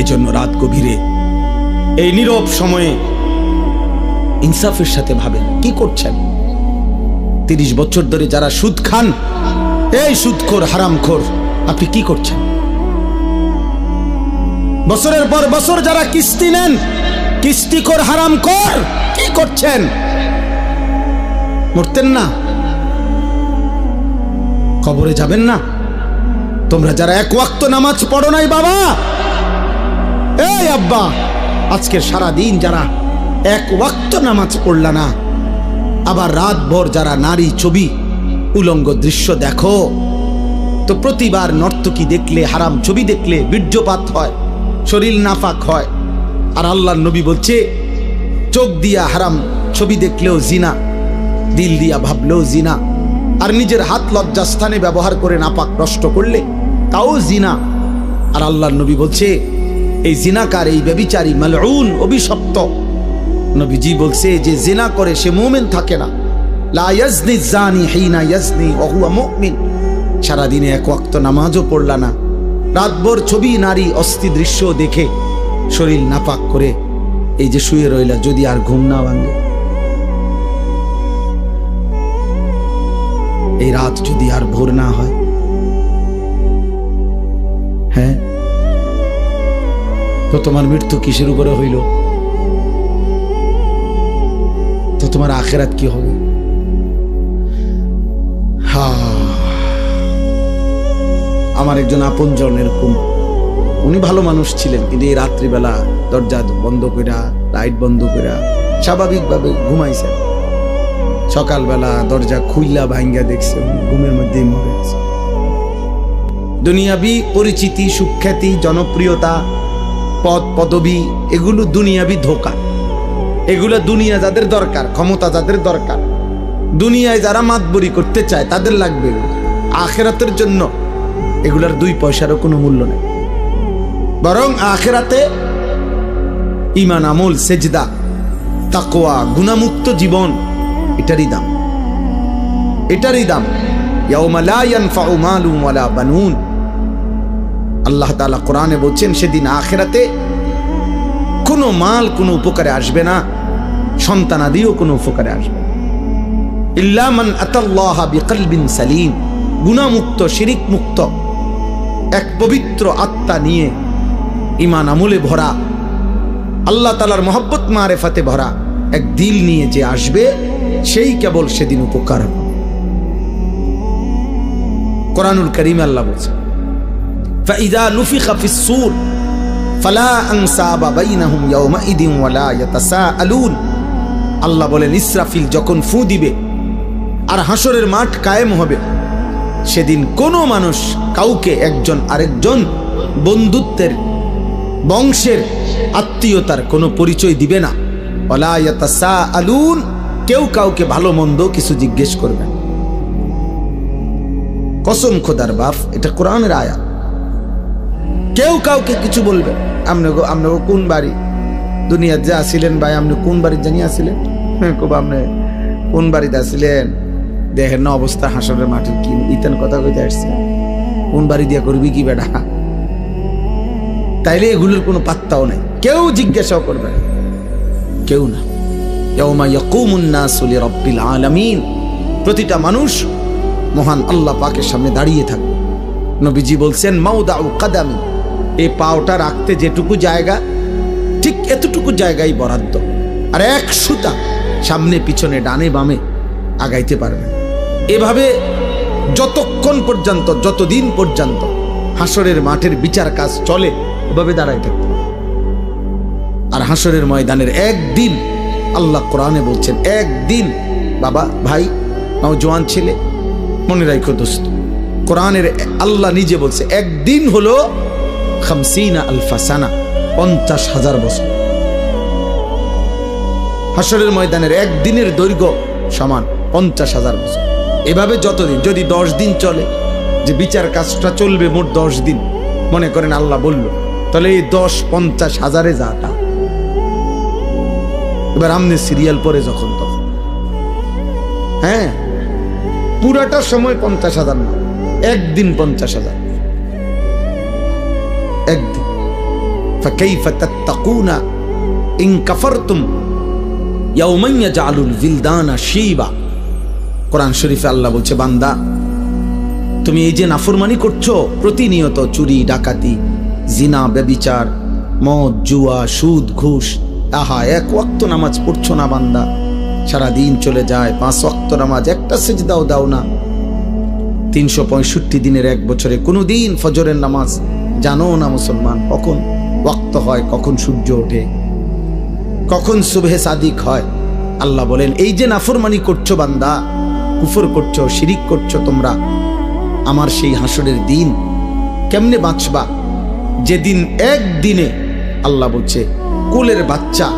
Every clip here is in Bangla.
এজন্য রাত গভীরে এই নীরব সময়ে ইনসাফের সাথে ভাবেন, কি করছেন? তিরিশ বছর ধরে যারা সুদ খান, এই সুদখোর, হারামখোর, আপনি কি করছেন? বছরের পর বছর যারা কিস্তি নেন, কিস্তিখোর, হারামখোর, কি করছেন? মরতেন না। কবরে যাবেন না? তোমরা যারা এক ওয়াক্ত নামাজ পড়ো নাই বাবা এই আব্বা, আজকের সারা দিন যারা এক ওয়াক্ত নামাজ পড়লা না, আবার রাত ভর যারা নারী ছবি, উলঙ্গ দৃশ্য দেখো, তো প্রতিবার নর্তকী দেখলে, হারাম ছবি দেখলে বীর্যপাত হয়, শরীর নাফাক হয়। আর আল্লাহর নবী বলছে, চোখ দিয়া হারাম ছবি দেখলেও জিনা, দিল দিয়া ভাবলেও জিনা, আর নিজের হাত লজ্জাস্থানে ব্যবহার করে নাপাক নষ্ট করলে তাও জিনা। আর আল্লাহর নবী বলছে এই জিনাকার, এই ব্যবিচারী মালউন অভিশপ্ত। নবীজি বলছে যে জিনা করে সে মুমিন থাকে না। সারাদিনে এক ওয়াক্ত নামাজও পড়লা না। রাতভর ছবি, নারী, অস্থি দৃশ্য দেখে শরীর নাপাক করে এই যে শুয়ে রইলা, যদি আর ঘুম না ভাঙে। এই রাত যদি আর ভোর না হ্যাঁ তো তোমার মৃত্যু কিসের উপরে হইল? তো তোমার আখেরাত কি হবে? আমার একজন আপন আপনজন এরকম। উনি ভালো মানুষ ছিলেন, কিন্তু এই রাত্রিবেলা দরজা বন্ধ কইরা, লাইট বন্ধ কইরা স্বাভাবিকভাবে ঘুমাইছেন। সকালবেলা দরজা খুইলা ভাঙ্গা দেখছে ঘুমের মধ্যেই মরে আছে দুনিয়াবি পরিচিতি, সুখ্যাতি, জনপ্রিয়তা পদ, পদবি, এগুলো দুনিয়াবি ধোকা। এগুলো দুনিয়া যাদের দরকার, ক্ষমতা যাদের দরকার। দুনিয়ায় যারা মাতবরি করতে চায়, তাদের লাগবে আখেরাতের জন্য এগুলার দুই পয়সারও কোনো মূল্য নেই। বরং আখেরাতে ইমান আমল, সেজদা তাকোয়া গুণামুক্ত জীবন, এটারই দাম। এটারই দাম। ইয়াউমালা ইয়ানফাউ মালুন ওয়ালা বানুন। আল্লাহ তালা কোরআনে বলছেন, সেদিন আখেরাতে কোনো মাল কোনো উপকারে আসবে না সন্তানাদিও কোনো উপকারে আসবে না। ইল্লা মান আতাল্লাহ বিকলবিন সালিম, গুণামুক্ত শিরিক মুক্ত এক পবিত্র আত্মা নিয়ে ইমান আমলে ভরা, আল্লাহ তালার মোহব্বত মারেফাতে ভরা এক দিল নিয়ে যে আসবে, সেই কেবল সেদিন উপকার হবে। কোরআনুল করিম আল্লাহ বলছে ফাইদা নুফিখা ফিসসুর ফালা আনসাবা বাইনাহুম ইয়াউমাইদিন ওয়ালা ইয়াতাসাআলুন আল্লাহ বলেন, ইসরাফিল যখন ফু দিবে আর হাসরের মাঠ কায়েম হবে, সেদিন কোনো মানুষ কাউকে একজন আরেকজন বন্ধুত্বের, বংশের, আত্মীয়তার কোনো পরিচয় দিবে না। আলুন কেউ কাউকে ভালো মন্দ কিছু জিজ্ঞেস করবে কসম খোদার বাফ এটা কোরআনের আয়াত। কেউ কাউকে কিছু বলবে। আপনাকে আপনাকে কোন বাড়ি? দুনিয়ার যে আসিলেন ভাই আপনি কোন বাড়ির জানি আসিলেন? হ্যাঁ, খুব আপনি কোন বাড়িতে আসিলেন? দেখেন না অবস্থা হাসরের মাঠের কি ইতেন কথা কইতে আসছে। কোন বাড়ি দিয়া করবি কি বেটা? তাইলে এগুলোর কোনো পাত্তাও নাই। কেউ জিজ্ঞাসাও করবে না। কেউ না। প্রতিটা মানুষ মহান আল্লাহ পাকের সামনে দাঁড়িয়ে থাকবে। নবীজি বলছেন মাউদাউ কাদামি এই পাওটা রাখতে যেটুকু জায়গা, ঠিক এতটুকু জায়গায় বরাদ্দ। আর এক সুতা সামনে, পিছনে, ডানে, বামে আগাইতে পারবে। এভাবে যতক্ষণ পর্যন্ত, যতদিন পর্যন্ত হাসরের মাঠের বিচার কাজ চলে, এভাবে দাঁড়াই থাকতে আর হাসরের ময়দানের একদিন, আল্লাহ কোরআনে বলছেন, একদিন, বাবা, ভাই, নওজোয়ান ছেলে, মনে রাখো দোস্ত, কোরআনের আল্লাহ নিজে বলছে, একদিন হলো পঞ্চাশ হাজার বছর। হাসরের ময়দানের একদিনের দৈর্ঘ্য সমান পঞ্চাশ হাজার বছর। এভাবে যতদিন, যদি দশ দিন চলে, যে বিচার কাজটা চলবে মোট দশ দিন, মনে করেন আল্লাহ বলল, তাহলে এই দশ পঞ্চাশ হাজারে যাটা এবার আমনে সিরিয়াল পরে যখন তখন। হ্যাঁ পুরাটা সময় পঞ্চাশ হাজার না, একদিন পঞ্চাশ হাজার। فكيف تتقون إن كفرتم يوما يجعل الولدان شيبا কোরআন শরীফে আল্লাহ বলছে বান্দা তুমি এই যে নাফরমানি করছো প্রতিনিয়ত চুরি ডাকাতি জিনা ব্যবিচার মদ জুয়া সুদ ঘুষ আহা এক ওয়াক্ত নামাজ পড়ছো না বান্দা সারা দিন চলে যায় পাঁচ ওয়াক্ত নামাজ একটা সেজদাও দাও না তিনশো পঁয়ষট্টি দিনের এক বছরে কোনো দিন ফজরের নামাজ জানো না মুসলমান কখন ওয়াক্ত হয় কখন সূর্য ওঠে, কখন সুবহে সাদিক হয়। আল্লাহ বলেন, এই যে নাফরমানি করছ বান্দা, কুফর করছ, শিরিক করছ তোমরা, আমার সেই হাসরের দিন কেমনে বাঁচবা? যেদিন একদিনে, আল্লাহ বলছে, কোলের বাচ্চা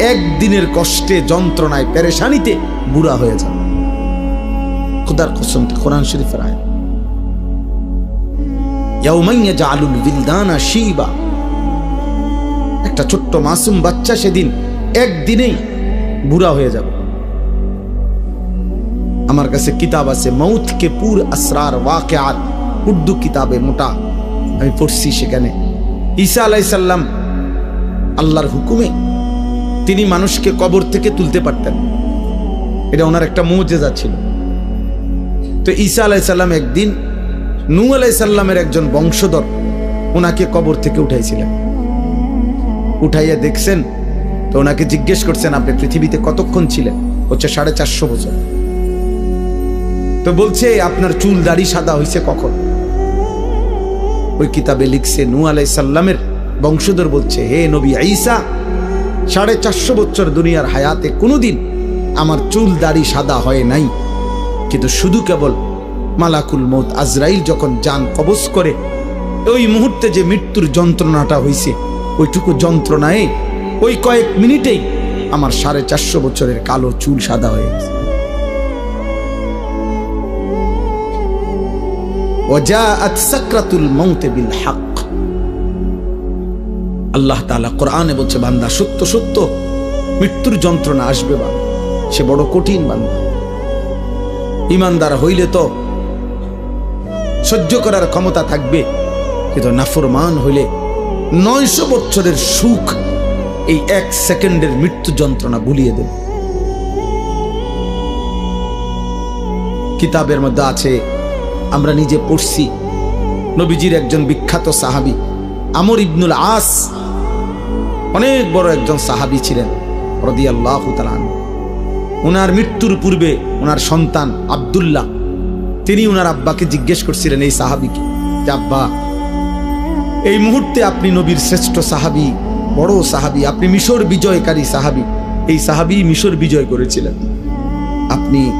একদিনের কষ্টে, যন্ত্রণায়, পেরেশানিতে বুড়া হয়ে যাবে। খুদার কোরআন শরীফের আয় একটা ছোট্ট মাসুম বাচ্চা সেদিন একদিনেই বুড়া হয়ে যাবে। আমার কাছে কিতাব আছে মৌত কে পুর আসরার ওয়াকেআত উর্দু কিতাবে মোটা, আমি পড়ছি সেখানে। ঈসা আলাইসাল্লাম আল্লাহর হুকুমে তিনি মানুষকে কবর থেকে তুলতে পারতেন। এটা ওনার একটা মৌজেজা ছিল। তো ঈসা আলাইসাল্লাম একদিন নূ আলাইসাল্লামের একজন বংশধর ওনাকে কবর থেকে উঠাইছিলেন। উঠাইয়া দেখছেন, তো ওনাকে জিজ্ঞেস করছেন, আপনি পৃথিবীতে কতক্ষণ ছিলেন? হচ্ছে সাড়ে চারশো বছর। তো বলছে, আপনার চুল দাড়ি সাদা হয়েছে কখন? ওই কিতাবে লিখছে নু আলাই সাল্লামের বংশধর বলছে, হে নবী আইসা সাড়ে চারশো বছর দুনিয়ার হায়াতে কোনোদিন আমার চুল দাড়ি সাদা হয় নাই। কিন্তু শুধু কেবল মালাকুল মৌত আজরাইল যখন যান কবজ করে, ওই মুহূর্তে যে মৃত্যুর যন্ত্রণাটা হয়েছে ওইটুকু যন্ত্রণায় ওই কয়েক মিনিটেই আমার সাড়ে চারশো বছরের কালো চুল সাদা হয়ে গেছে। আল্লাহ তাআলা কোরআনে বলছে, বান্দা, সত্য সত্য। মৃত্যুর যন্ত্রণা আসবে বা সে বড় কঠিন বান্দা। ইমানদার হইলে তো সহ্য করার ক্ষমতা থাকবে, কিন্তু নাফরমান হইলে নয়শো বছরের সুখ এই এক সেকেন্ডের মৃত্যু যন্ত্রণা ভুলিয়ে দেবে। কিতাবের মধ্যে আছে, আমরা নিজে পড়ছি, নবীজির একজন বিখ্যাত সাহাবি, আমর ইবনুল আস, অনেক বড় একজন সাহাবি ছিলেন আল্লাহ ওনার মৃত্যুর পূর্বে ওনার সন্তান আবদুল্লাহ, তিনি ওনার আব্বাকে জিজ্ঞেস করছিলেন এই সাহাবিকে যে, আব্বা এই মুহূর্তে আপনি নবীর শ্রেষ্ঠ সাহাবি, বড় সাহাবি, আপনি মিশর বিজয়কারী সাহাবি। এই সাহাবি মিশর বিজয় করেছিলেন। আপনি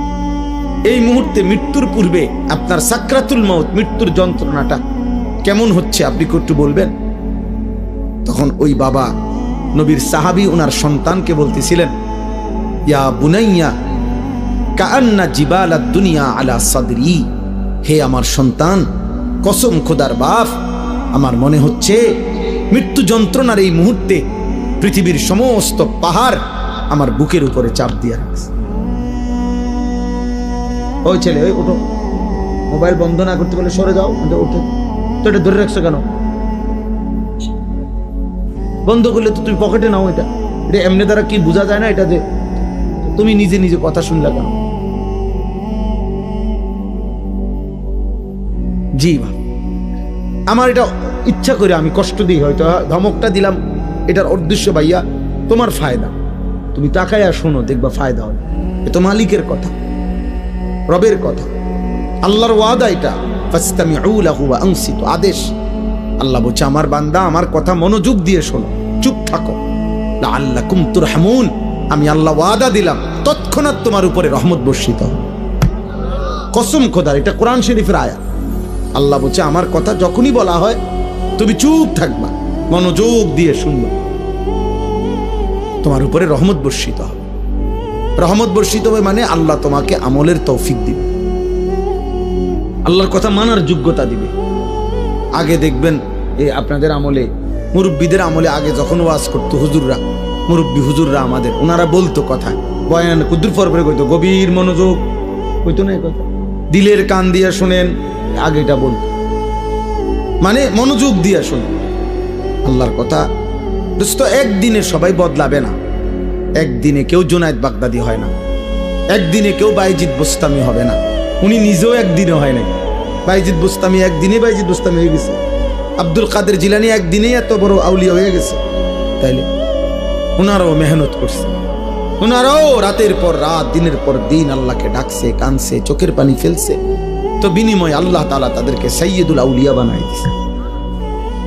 এই মুহূর্তে মৃত্যুর পূর্বে আপনার সাকরাতুল মত মৃত্যুর যন্ত্রণাটা কেমন হচ্ছে আপনি একটু বলবেন? তখন ওই বাবা নবীর সাহাবি ওনার সন্তানকে বলতেছিলেন, ইয়া বুনাইয়া কান্না জিবাল দুনিয়া আলা সাদরি। হে আমার সন্তান, কসম খোদার বাপ আমার মনে হচ্ছে মৃত্যু যন্ত্রণার এই মুহূর্তে পৃথিবীর সমস্ত পাহাড় আমার বুকের উপরে চাপ দিয়ে রাখছে। ওই ছেলে, ওই ওঠো। মোবাইল বন্ধ না করতে বলে সরে যাও ওঠো। তো এটা ধরে রাখছো কেন? বন্ধ করলে তো তুমি পকেটে নাও এটা। এটা এমনি দ্বারা কি বোঝা যায় না এটা যে তুমি নিজে নিজে কথা শুনলে কেন? জি বা আমার এটা ইচ্ছা করে আমি কষ্ট দিই হয়তো ধমকটা দিলাম, এটার উদ্দেশ্য ভাইয়া, তোমার ফায়দা। তুমি তাকাইয়া শোনো, দেখবা ফায়দা হয়। এ তো মালিকের কথা, রবের কথা। আল্লাহর ওয়াদা এটা আংসিত, আদেশ। আল্লাহ বলছে, আমার বান্দা, আমার কথা মনোযোগ দিয়ে শোনো, চুপ থাকো। আল্লাহ কুমতুর হামুন আমি আল্লাহ ওয়াদা দিলাম, তৎক্ষণাৎ তোমার উপরে রহমত বর্ষিত কসম খোদার, এটা কোরআন শরীফের আয়া আল্লাহ বলছে, আমার কথা যখনই বলা হয়, তুমি চুপ থাকবা, মনোযোগ দিয়ে শুনবা। তোমার উপরে রহমত বর্ষিত হবে। রহমত বর্ষিত হবে মানে আল্লাহ তোমাকে আমলের তৌফিক দিবে। আল্লাহর কথা মানার যোগ্যতা দিবে। আগে দেখবেন এই আপনাদের আমলে, মুরব্বীদের আমলে আগে যখন ওয়াজ করতো হুজুররা, মুরব্বী হুজুররা আমাদের, ওনারা বলতো কথা, বয়ান কুদ্দুর পরে কইতো, গভীর মনোযোগ। কইতো না কথা? দিলের কান দিয়ে শোনেন আগে এটা বলতো মানে মনোযোগ দিয়া শোনেন আল্লাহর কথা, দোস্ত, একদিনে সবাই বদলাবে না। একদিনে কেউ জোনায়েদ বাগদাদি হয় না। একদিনে কেউ বাইজিৎ বুস্তামি হবে না। উনি নিজেও একদিনে হয় নাই। বাইজিৎ বুস্তামি একদিনে বাইজিৎ বুস্তামি হয়ে গেছে। আব্দুল কাদের জিলানি একদিনেই এত বড় আউলিয়া হয়ে গেছে। তাইলে ওনারাও মেহনত করছে। ওনারাও রাতের পর রাত, দিনের পর দিন আল্লাহকে ডাকছে, কানছে, চোখের পানি ফেলছে। তো বিনিময় আল্লাহ তালা তাদেরকে সৈয়দুল আউলিয়া বানায় দিছে।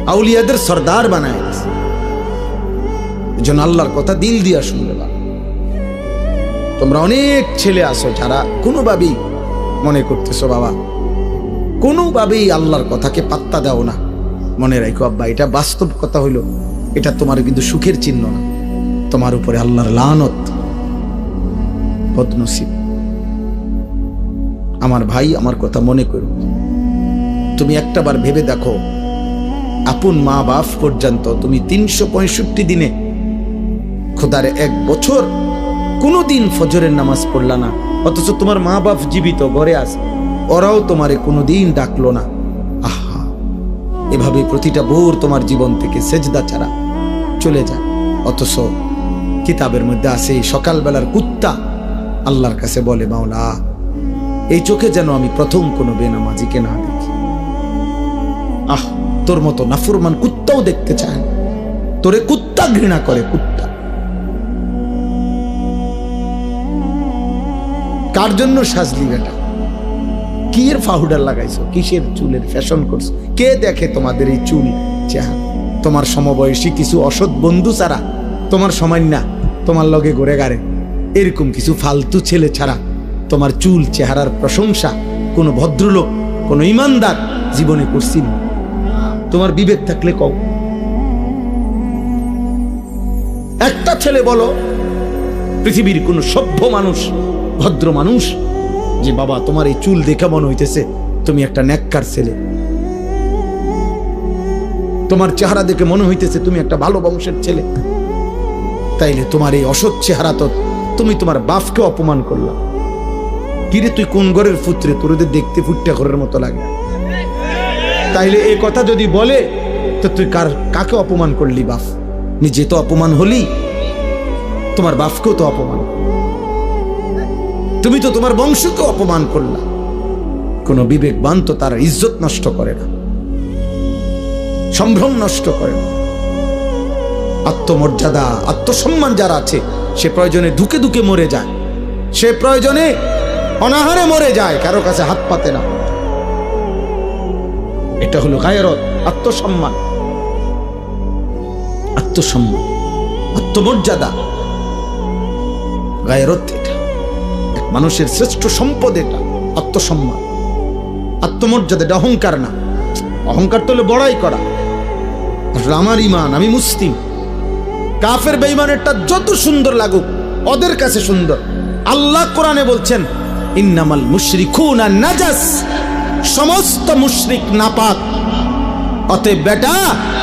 আউলিয়াদের সর্দার বানায় দিছে। এজন্য আল্লাহর কথা দিল দিয়া শুনবে তোমরা অনেক ছেলে আসো যারা কোনোভাবেই মনে করতেছো, বাবা, কোনোভাবেই আল্লাহর কথাকে পাত্তা দাও না। মনে রাখো, আব্বা, এটা বাস্তব কথা হইল, এটা তোমার কিন্তু সুখের চিহ্ন না। তোমার উপরে আল্লাহর লানত, বদনসিব। আমার ভাই আমার কথা মনে করো। তুমি একটাবার ভেবে দেখো, আপন মা বাপ পর্যন্ত তুমি তিনশো পঁয়ষট্টি দিনে খোদার এক বছর কোনোদিন ফজরের নামাজ পড়লা না, অথচ তোমার মা বাপ জীবিত ঘরে আস ওরাও তোমারে কোনোদিন ডাকলো না। আহা, এভাবে প্রতিটা ভোর তোমার জীবন থেকে সেজদা ছাড়া চলে যায়। অথচ কিতাবের মধ্যে এই সকালবেলার কুত্তা, আল্লাহর কাছে বলে, মাওলা এই চোখে যেন আমি প্রথম কোনো বেনামাজিকে না দেখি। আহ, তোর মতো নাফরমান কুত্তাও দেখতে চায়। তোরে কুত্তা ঘৃণা করে, কুত্তা। কার জন্য সাজলি বেটা? কি এর পাউডার লাগাইছো? কিসের চুলের ফ্যাশন করছ? কে দেখে তোমাদের এই চুল চেহারা? তোমার সমবয়সী কিছু অসৎ বন্ধু ছাড়া, তোমার সময় না তোমার লগে ঘুরে গাড়ে এরকম কিছু ফালতু ছেলে ছাড়া তোমার চুল, চেহারার প্রশংসা, কোনো ভদ্রলোক, কোনো ইমানদার জীবনে করছি না। তোমার বিবেক থাকলে কও। একটা ছেলে বলো, পৃথিবীর কোন সভ্য মানুষ, ভদ্র মানুষ, যে বাবা তোমার এই চুল দেখে মনে হইতেছে তুমি একটা ন্যাক্কার ছেলে। তোমার চেহারা দেখে মনে হইতেছে তুমি একটা ভালো বংশের ছেলে। তাইলে তোমার এই অসৎ চেহারা তো তুমি তোমার বাপকে অপমান করলা। কিরে তুই কোন ঘরের পুত্রে? তোর দেখতে ফুটটা ঘরের মতো লাগে। তাইলে এই কথা যদি বলে, তো তুই কার, কাকে অপমান করলি বাপ? নিজে তো অপমান হলি, তোমার বাপকেও তো অপমান তুমি তো তোমার বংশকে অপমান করলা। কোনো বিবেকবান তো তার ইজ্জত নষ্ট করে না। সম্ভ্রম নষ্ট করে না। আত্মমর্যাদা, আত্মসম্মান যারা আছে, সে প্রয়োজনে ধুকে ধুকে মরে যায়। সে প্রয়োজনে অনাহারে মরে যায়, কারও কাছে হাত পাতে না। এটা হলো গায়রত, আত্মসম্মান। আত্মসম্মান, আত্মমর্যাদা। গায়রত এটা। মানুষের শ্রেষ্ঠ সম্পদ এটা, আত্মসম্মান। আত্মমর্যাদা এটা অহংকার না। অহংকার তো হলো বড়াই করা। আমার ইমান আমি মুসলিম। কাফের বেইমানেরটা যত সুন্দর লাগুক, ওদের কাছে সুন্দর। আল্লাহ কোরআনে বলছেন ইন্নামাল মুশরিকুনা নাজাস। সমস্ত মুশরিক নাপাক। অতএব বেটা,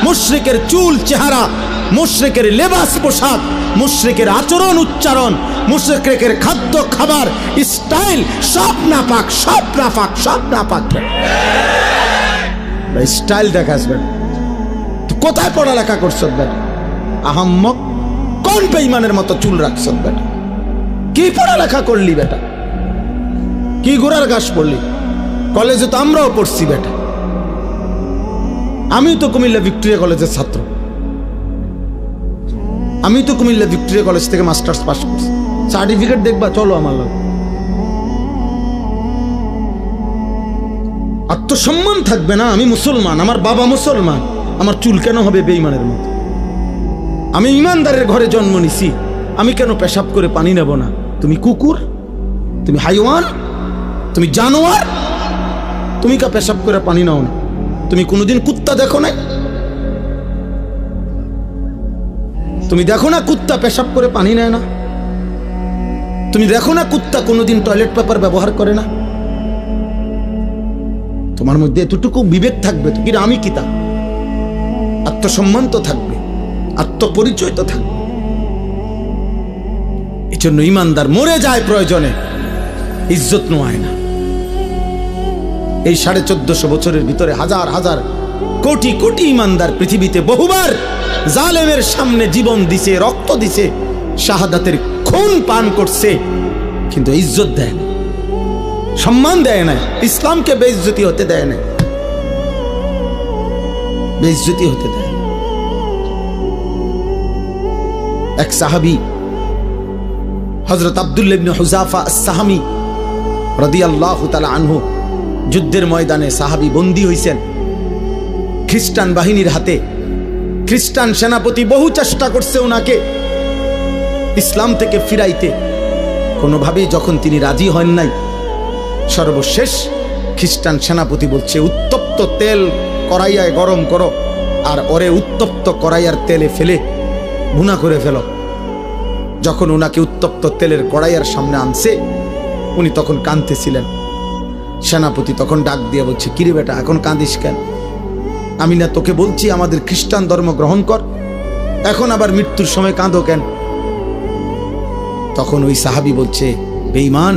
মুশরিকের চুল, চেহারা, মুশরিকের লেবাস পোশাক, মুশরিকের আচরণ উচ্চারণ মুশরিকের খাদ্য, খাবার, স্টাইল, সব নাপাক সব নাপাক সব নাপাক। স্টাইল দেখাস বেটা। কোথায় পড়ালেখা করছ বেটা? আহাম্মক, কোন বেইমানের মতো চুল রাখছ বেটা? কি পড়ালেখা করলি বেটা? কি গোড়ার ঘাস পড়লি? কলেজে তো আমরাও পড়ছি, বেটা। আমি তো কুমিল্লা ভিক্টোরিয়া কলেজের ছাত্র। আমি তো কুমিল্লা ভিক্টোরিয়া কলেজ থেকে মাস্টার্স পাস করছি। সার্টিফিকেট দেখবা, চলো আমার লোক আত্মসম্মান থাকবে না, আমি মুসলমান, আমার বাবা মুসলমান। আমার চুল কেন হবে বেইমানের মতো? আমি ইমানদারের ঘরে জন্ম নিছি, আমি কেন পেশাব করে পানি নেব না? তুমি কুকুর? তুমি হাইওয়ান? তুমি জানোয়ার? তুমি কা পেশাব করে পানি নাও না। তুমি কোনোদিন কুত্তা দেখো না তুমি দেখো না কুত্তা পেশাব করে পানি নেয় না? তুমি দেখো না কুত্তা কোনোদিন টয়লেট পেপার ব্যবহার করে না? তোমার মধ্যে এতটুকু বিবেক থাকবে, তো কিন্তু আমি কি তা? আত্মসম্মান তো থাকবে আত্মপরিচয় তো থাকবে। এই জন্য ইমানদার মরে যায় প্রয়োজনে। ইজ্জত নোয়ায় না। এই সাড়ে চোদ্দশো বছরের ভিতরে হাজার হাজার কোটি কোটি ইমানদার পৃথিবীতে বহুবার জালেমের সামনে জীবন দিছে, রক্ত দিছে, শাহাদাতের খুন পান করছে, কিন্তু ইজ্জত দেয় না। সম্মান দেয় না। ইসলামকে বেইজ্জতি হতে দেয় না। বেইজ্জতি হতে দেয় এক সাহাবি হজরত আবদুল্লাবনে হুজাফা সাহামি রদিয়াল্লাহ তালা আনহু, যুদ্ধের ময়দানে সাহাবি বন্দী হইছেন। খ্রিস্টান বাহিনীর হাতে খ্রিস্টান সেনাপতি বহু চেষ্টা করছে ওনাকে ইসলাম থেকে ফিরাইতে। কোনোভাবেই যখন তিনি রাজি হন নাই, সর্বশেষ খ্রিস্টান সেনাপতি বলছে, উত্তপ্ত তেল কড়াইয়ায় গরম করো, আর ওরে উত্তপ্ত কড়াইয়ার তেলে ফেলে ভুনা করে ফেলো। যখন ওনাকে উত্তপ্ত তেলের কড়াইয়ার সামনে আনছে উনি তখন কাঁদতেছিলেন। সেনাপতি তখন ডাক দিয়ে বলছে, কিরে বেটা, এখন কাঁদিস কেন? আমি না তোকে বলছি, আমাদের খ্রিস্টান ধর্ম গ্রহণ কর। এখন আবার মৃত্যুর সময় কাঁদো কেন? তখন ওই সাহাবি বলছে, বেঈমান,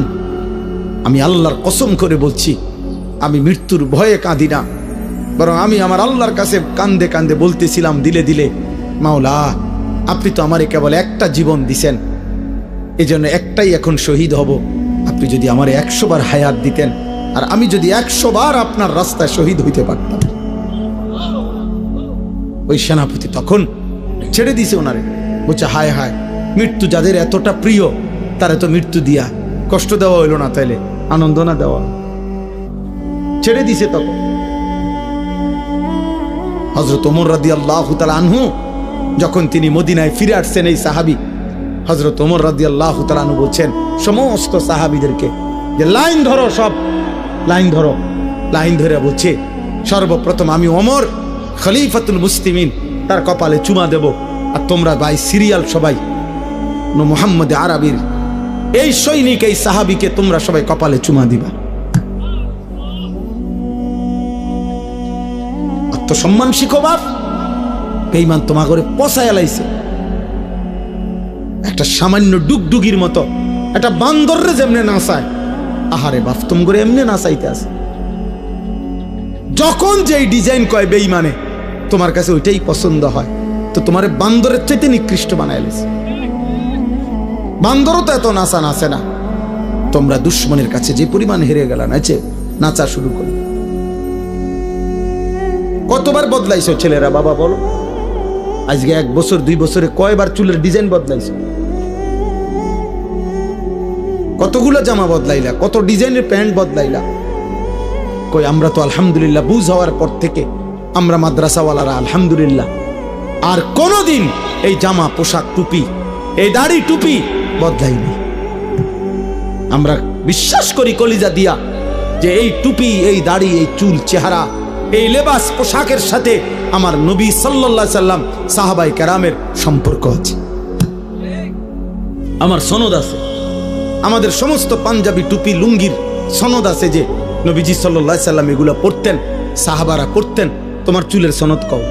আমি আল্লাহর কসম করে বলছি, আমি মৃত্যুর ভয়ে কাঁদি না। বরং আমি আমার আল্লাহর কাছে কান্দে কান্দে বলতেছিলাম দিলে দিলে, মাওলা, আপনি তো আমারে কেবল একটা জীবন দিছেন। এই জন্য একটাই এখন শহীদ হব। আপনি যদি আমার একশো বার হায়াত দিতেন, আর আমি যদি একশো বার আপনার রাস্তায় শহীদ হইতে পারতাম। ওই সেনাপতি তখন ছেড়ে দিছে ওনারে। বলছে, হায় হায়, মৃত্যু যাদের এতটা প্রিয়, তারা তো মৃত্যু দিয়া কষ্ট দেওয়া হইল না তাইলে আনন্দ না দেওয়া। ছেড়ে দিছে তখন। হজরত ওমর রাদি আল্লাহ আনহু যখন তিনি মদিনায় ফিরে আসছেন, এই সাহাবি হজরত ওমর রাদি আল্লাহ আনহু বলছেন, সমস্ত সাহাবিদেরকে যে লাইন ধরো সব, লাইন ধরো, লাইন ধরে বলছে, সর্বপ্রথম আমি ওমর, খলিফাতুল মুসলিমিন, তার কপালে চুমা দেব, আর তোমরা ভাই সিরিয়াল সবাই মোহাম্মদ আরবির, এই সৈনিক, এই সাহাবিকে তোমরা সবাই কপালে চুমা দিবা। আত্মসম্মান শিখো বাপ বেইমান তোমা করে পচায় এলাইছে একটা সামান্য ডুগডুগির মতো, একটা বান্দররে যেমনে নাচায় আহারে বাপ তুম করে এমনি নাচাইতে আছে। যখন যেই ডিজাইন কয় বেইমানে তোমার কাছে ওইটাই পছন্দ হয়, তো তোমার বান্দরের চাইতে নিকৃষ্ট বানাইলেছে বান্দরও তো এত নাচা নাচে না। তোমরা দুশ্মনের কাছে যে পরিমাণ হেরে গেল, নাচে, নাচা শুরু করে। কতবার বদলাইছো ছেলেরা, বাবা বলো? আজকে এক বছর, দুই বছরে কয়বার চুলের ডিজাইন বদলাইছো? কতগুলো জামা বদলাইলা, কত ডিজাইনের প্যান্ট বদলাইলা? কই, আমরা তো আলহামদুলিল্লাহ বুঝ হওয়ার পর থেকে আমরা মাদ্রাসাওয়ালারা আলহামদুলিল্লাহ। আর কোনোদিন এই জামা, পোশাক, টুপি, এই দাড়ি, টুপি বদলাইনি। আমরা বিশ্বাস করি কলিজা দিয়া যে এই টুপি, এই দাড়ি, এই চুল, চেহারা এই লেবাস পোশাকের সাথে আমার নবী আলাইহি সাল্লাম সাহাবাই কেরামের সম্পর্ক আছে। আমার সনদ আছে। আমাদের সমস্ত পাঞ্জাবি টুপি লুঙ্গির সনদ আছে যে নবীজি আলাইহি সাল্লাম এগুলো পড়তেন সাহাবারা পড়তেন তোমার চুলের সনদ কও।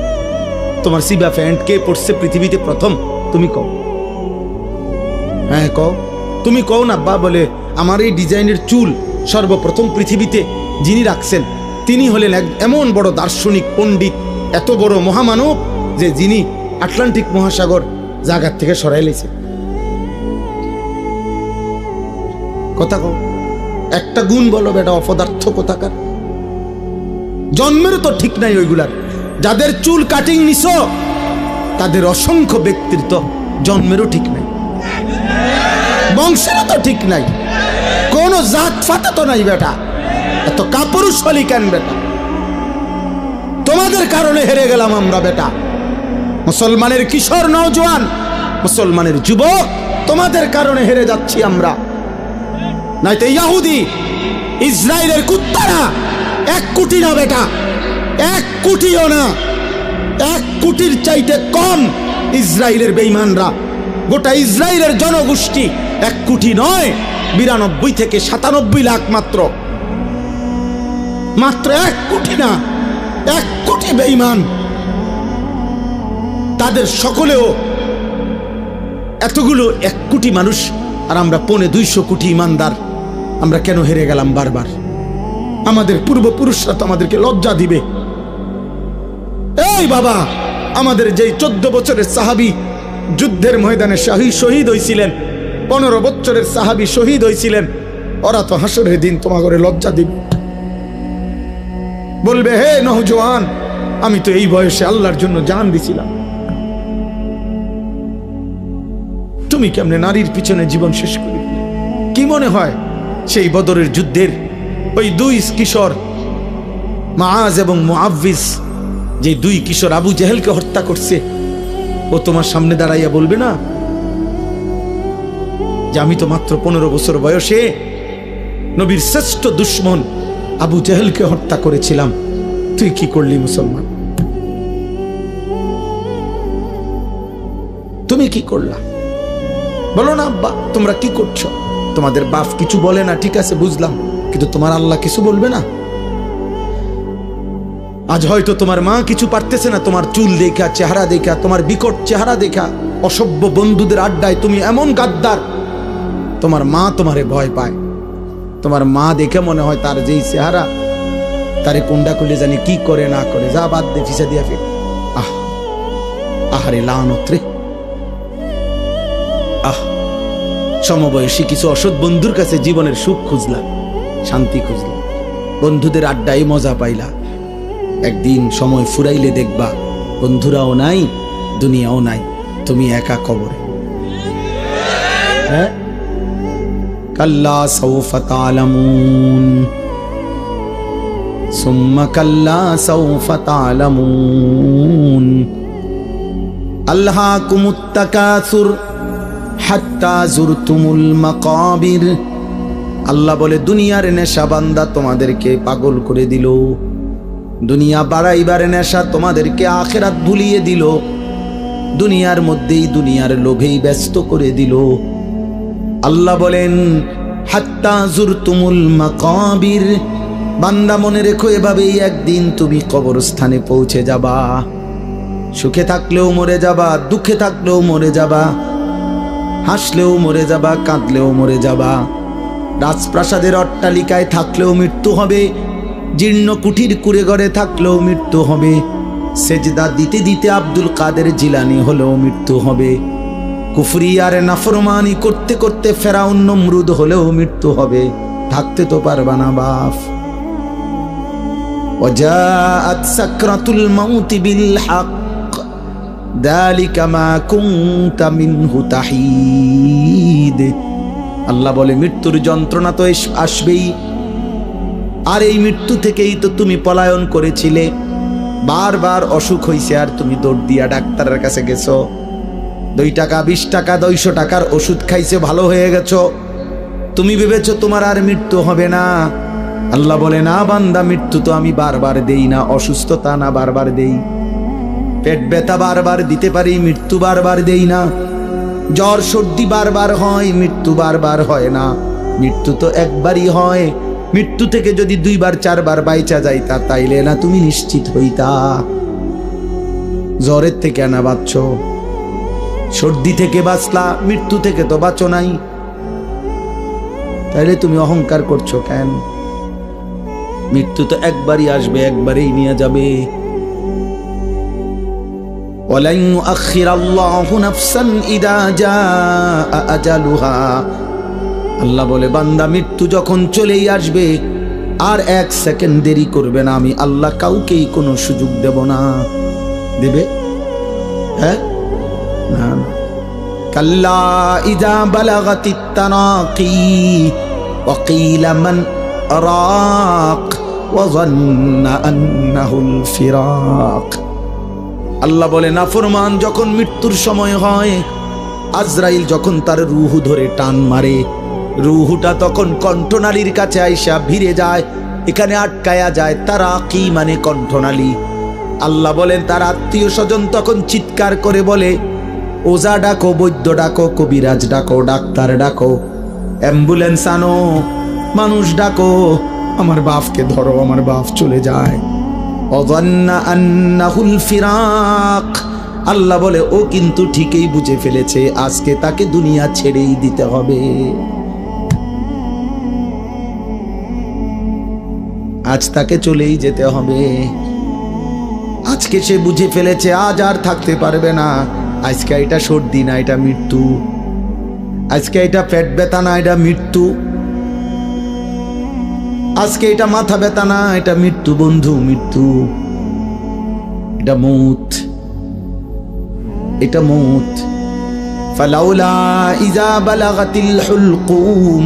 তোমার সিবা প্যান্ট কে পড়ছে পৃথিবীতে প্রথম তুমি কও। হ্যাঁ কও। তুমি কও না বা বলে আমার এই ডিজাইনের চুল সর্বপ্রথম পৃথিবীতে যিনি রাখছেন তিনি হলেন এক এমন বড় দার্শনিক পণ্ডিত, এত বড় মহামানব যে যিনি আটলান্টিক মহাসাগর জায়গার থেকে সরাই লেছে। কথা একটা গুণ বলো বেটা, অপদার্থ কোথাকার? জন্মেরও তো ঠিক নাই ওইগুলার। যাদের চুল কাটিং নিছ, তাদের অসংখ্য ব্যক্তির তো জন্মেরও ঠিক নাই। বংশেরও তো ঠিক নাই। কোন জাত ফাতে তো নাই বেটা। এত কাপুরুষ হলি কেন বেটা? তোমাদের কারণে হেরে গেলাম আমরা বেটা। মুসলমানের কিশোর নওজোয়ান, মুসলমানের যুবক, তোমাদের কারণে হেরে যাচ্ছি আমরা। নয়তো ইয়াহুদি ইসরায়েলের কুত্তারা, এক কোটি না বেটা, এক কোটিও না। এক কোটির চাইতে কম ইসরায়েলের বেইমানরা গোটা ইসরায়েলের জনগোষ্ঠী এক কোটি নয়, বিরানব্বই থেকে সাতানব্বই লাখ মাত্র। মাত্র এক কোটি না, এক কোটি বেইমান তাদের সকলেও এতগুলো এক কোটি মানুষ, আর আমরা পৌনে দুইশো কোটি ইমানদার। আমরা কেন হেরে গেলাম বারবার? আমাদের পূর্বপুরুষরা তো আমাদেরকে লজ্জা দিবে। ওই বাবা, আমাদের যেই চোদ্দ বছরের সাহাবি যুদ্ধের ময়দানে শাহী শহীদ হয়েছিলেন পনেরো বছরের সাহাবি শহীদ হয়েছিলেন ওরা তো হাসরের দিন তোমা করে লজ্জা দিবে। বলবে, হে নহজওয়ান আমি তো এই বয়সে আল্লাহর জন্য জান দিছিলাম। তুমি কেমনে নারীর পিছনে জীবন শেষ করি? কি মনে হয় সেই বদরের যুদ্ধের ওই দুই কিশোর, মাআজ এবং মুআব্বিস, যে দুই কিশোর আবু জেহেলকে হত্যা করছে? ও তোমার সামনে দাঁড়াইয়া বলবে না, যে আমি তো মাত্র পনেরো বছর বয়সে নবীর শ্রেষ্ঠ দুশ্মন আবু জাহেলকে হত্যা করেছিলাম। তুই কি করলি, মুসলমান? তুমি কি করলা? বলো না, আব্বা, তোমরা কি করছ? তোমাদের বাপ কিছু বলে না, ঠিক আছে, বুঝলাম। কিন্তু তোমার আল্লাহ কিছু বলবে না? আজ হয়তো তোমার মা কিছু পারতেছে না, তোমার চুল দেখা, চেহারা দেখা, তোমার বিকট চেহারা দেখা, অসভ্য বন্ধুদের আড্ডায় তুমি এমন গাদ্দার। তোমার মা তোমারে ভয় পায়। তোমার মা দেখে মনে হয় তার যেই চেহারা, তারে কুন্ডা করলে জানি কি করে না করে। যা বাদ দে, ফিসা দিয়া ফের আহ, আহারে লানত রে। আহ, সমবয়সী কিছু অসৎ বন্ধুর কাছে জীবনের সুখ খুঁজলা, শান্তি খুঁজলা। বন্ধুদের আড্ডায় মজা পাইলা। একদিন সময় ফুরাইলে দেখবা, বন্ধুরাও নাই, দুনিয়াও নাই, তুমি একা কবরে। কাল্লা সৌফ তালামুন। সুম্মা কাল্লা সৌফ আল্লাহ কুমুত্তাকাসুর হাত্তা জুরতুমুল মাকাবির। আল্লাহ বলে, দুনিয়ার নেশা বান্দা তোমাদেরকে পাগল করে দিল। দুনিয়া বাড়াইবার নেশা তোমাদেরকে আখেরাত ভুলিয়ে দিল। দুনিয়ার মধ্যেই দুনিয়ার লোভেই ব্যস্ত করে দিল। আল্লাহ বলেন মাকাবির। বান্দা মনে রেখো, এভাবেই একদিন তুমি কবরস্থানে পৌঁছে যাবা। সুখে থাকলেও মরে যাবা, দুঃখে থাকলেও মরে যাবা, হাসলেও মরে যাবা, কাঁদলেও মরে যাবা। রাজপ্রাসাদের অট্টালিকায় থাকলেও মৃত্যু হবে, জীর্ণ কুঠির কুড়ে ঘরে থাকলেও মৃত্যু হবে, সেজদা দিতে দিতে আব্দুল কাদের জিলানি হলেও মৃত্যু হবে। কুফরি আর নাফরমানি করতে করতে ফেরাউন নমরুদ হলেও মৃত্যু হবে থাকতে তো পারবা না বাপ وجاءت سكرة الموت بالحق ذلك ما كنت منه تحيد আল্লাহ বলে মৃত্যুর যন্ত্রণা তো এস- আসবেই আর এই মৃত্যু থেকেই তো তুমি পলায়ন করেছিলে বারবার অসুখ হইছে আর তুমি দৌড় দিয়া ডাক্তারের কাছে গেছো দুই টাকা, বিশ টাকা, দুইশো টাকার ওষুধ খাইছে, ভালো হয়ে গেছ? তুমি ভেবেছো তোমার আর মৃত্যু হবে না। আল্লাহ বলে, না বান্দা, মৃত্যু তো আমি বারবার দেই না, অসুস্থতা না বারবার দেই। পেট ব্যথা বারবার দিতে পারি, মৃত্যু বারবার দেই না। জ্বর সর্দি বারবার হয়, মৃত্যু বারবার হয় না। মৃত্যু তো একবারই হয়। মৃত্যু থেকে যদি দুইবার, চারবার বাইচা যাইতা, তাইলে না তুমি নিশ্চিত হইতা। জ্বরের থেকে আনা বাঁচছ সর্দি থেকে বাঁচলা মৃত্যু থেকে তো বাঁচো নাই তাইলে তুমি অহংকার করছো কেন মৃত্যু তো একবারই আসবে একবারেই নিয়ে যাবে ولن يؤخر الله نفسا إذا جاء أجلها আল্লাহ বলে বান্দা মৃত্যু যখন চলেই আসবে আর এক সেকেন্ড দেরি করবে না আমি আল্লাহ কাউকেই কোনো সুযোগ দেব না দেবে হ্যাঁ না না কাল্লা ইদা বালাগাতি তানাকি وقيل من راق وظن أنه الفراق আল্লাহ বলে নাফরমান যখন মৃত্যুর সময় হয় আজরাইল যখন তার রুহু ধরে টান মারে রুহুটা তখন কণ্ঠনালীর কাছে আইসা ভিড়ে যায় এখানে আটকায়া যায় তারা কি মানে কণ্ঠনালী আল্লাহ বলেন তার আত্মীয় স্বজন তখন চিৎকার করে বলে ওজা ডাকো, বৈদ্য ডাকো, কবিরাজ ডাকো, ডাক্তার ডাকো অ্যাম্বুলেন্স আনো মানুষ ডাকো, আমার বাপকে ধরো, আমার বাপ চলে যায়। ফিরাক, আল্লাহ বলে, ও কিন্তু ঠিকই বুঝে ফেলেছে, আজকে তাকে দুনিয়া ছেড়েই দিতে হবে। আজ তাকে চলেই যেতে হবে। আজকে সে বুঝে ফেলেছে, আজ আর থাকতে পারবে না। আজকে এটা সর্দি না এটা মৃত্যু আজকে এটা পেট ব্যথা না এটা মৃত্যু আজকে এটা মাথা ব্যথা না এটা মৃত্যু বন্ধু মৃত্যু এটা মৌত এটা মৌত فلولا إذا بلغت الحلقوم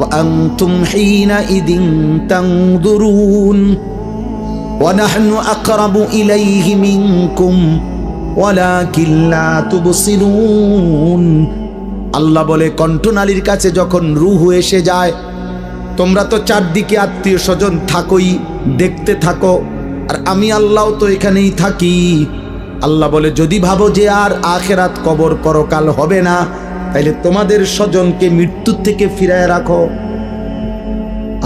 وأنتم حينئذ تنظرون ونحن أقرب إليه منكم আল্লাহ বলে, কণ্ঠনালীর কাছে যখন রুহু এসে যায়, তোমরা তো চারদিকে আত্মীয় স্বজন থাকোই, দেখতে থাকো, আর আমি আল্লাহ তো এখানেই থাকি। আল্লাহ বলে, যদি ভাবো যে আর আখেরাত কবর পরকাল হবে না, তাইলে তোমাদের স্বজনকে মৃত্যুর থেকে ফিরায় রাখো।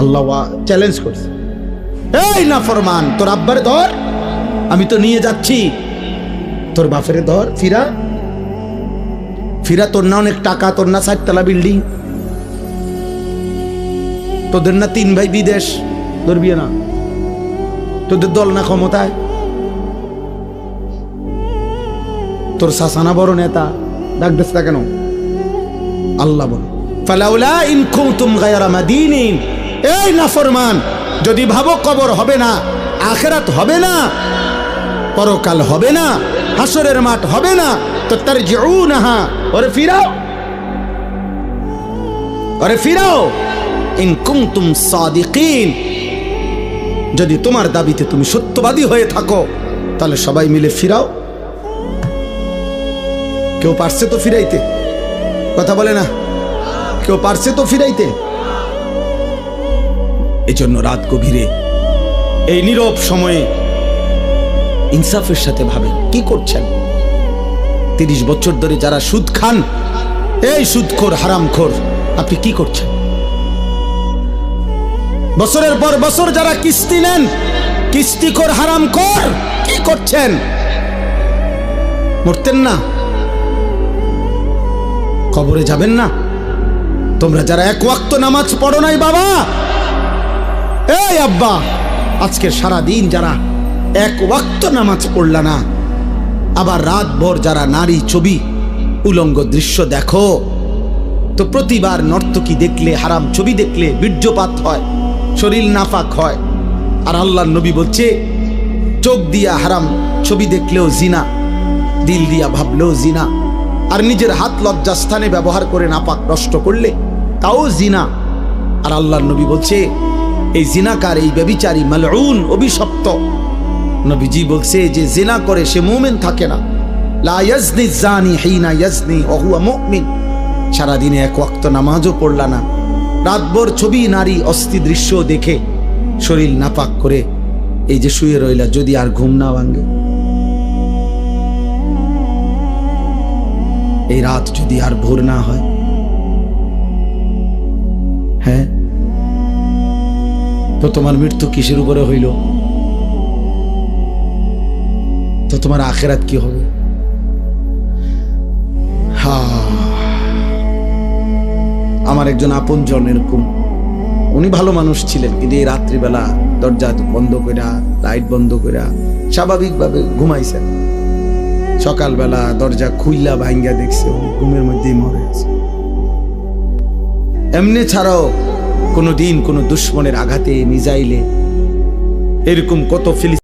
আল্লাহ চ্যালেঞ্জ করছে। এই না ফরমান তোর আব্বার ধর, আমি তো নিয়ে যাচ্ছি। তোর বাপের ধর, ফিরা। ফিরা, তোর না অনেক টাকা, তোর না ষাটতলা বিল্ডিং। তোদের না তিন ভাই বিদেশ ধরবি না। তোদের দল না ক্ষমতায়। তোর শাসানা বড় নেতা। ডাক না কেন? আল্লাহ বল। ফালাউলা ইন কুনতুম গায়রা মাদিনিন। এই নাফরমান, যদি ভাবো কবর হবে না, আখেরাত হবে না, পরকাল হবে না হাসরের মাঠ হবে না, তো তার জিউনাহা ওরে ফিরাও। ওরে ফিরাও। ইন কুনতুম সাদিকিন। যদি তোমার দাবিতে তুমি সত্যবাদী হয়ে থাকো, তাহলে সবাই মিলে ফিরাও। কেউ পারছে তো ফিরাইতে। কথা বলে না। কেউ পারছে তো ফিরাইতে। এই জন্য রাত গভীরে, এই নীরব সময়ে ইনসাফের সাথে ভাবেন। কি করছেন? তিরিশ বছর ধরে যারা সুদ খান, এই সুদখোর, হারামখোর, আপনি কি করছেন? বছরের পর বছর যারা কিস্তি নেন, কিস্তিখোর, হারামখোর, কি করছেন? মরতেন না। কবরে যাবেন না। তোমরা যারা এক ওয়াক্ত নামাজ পড়ো নাই বাবা, এই আব্বা, আজকে সারা দিন যারা এক ওয়াক্ত নামাজ পড়লা না। আবার রাত ভর যারা নারী ছবি, উলঙ্গ দৃশ্য দেখো, তো প্রতিবার নর্তকী দেখলে, হারাম ছবি দেখলে বীর্যপাত হয়, শরীর নাফাক হয়। আর আল্লাহ নবী বলছে, চোখ দিয়া হারাম ছবি দেখলেও জিনা, দিল দিয়া ভাবলেও জিনা। আর নিজের হাত লজ্জা স্থানে ব্যবহার করে নাপাক নষ্ট করলে তাও জিনা। আর আল্লাহ নবী বলছে, এই জিনাকার, এই ব্যবিচারী মালউন, অভিশপ্ত। নবীজি বলছে যে জিনা করে সে মুমিন থাকে না। সারাদিনে এক ওয়াক্ত নামাজও পড়লা না। রাতভর ছবি, নারী, অস্থি দৃশ্য দেখে শরীর নাপাক করে এই যে শুয়ে রইলা, যদি আর ঘুম না ভাঙ্গে এই রাত যদি আর ভোর না হয় হ্যাঁ? তো তোমার মৃত্যু কিসের উপরে হইল? তো তোমার আখেরাত কি হবে? আমার একজন আপন জন এরকম। উনি ভালো মানুষ ছিলেন, কিন্তু এই রাত্রিবেলা দরজা বন্ধ কইরা, লাইট বন্ধ কইরা স্বাভাবিকভাবে ঘুমাইছেন। সকালবেলা দরজা খুইলা ভাঙ্গা দেখছে ঘুমের মধ্যেই মরে আছে এমনি ছাড়াও কোনো দিন কোনো দুশ্মনের আঘাতে মিজাইলে এরকম কত ফিলিস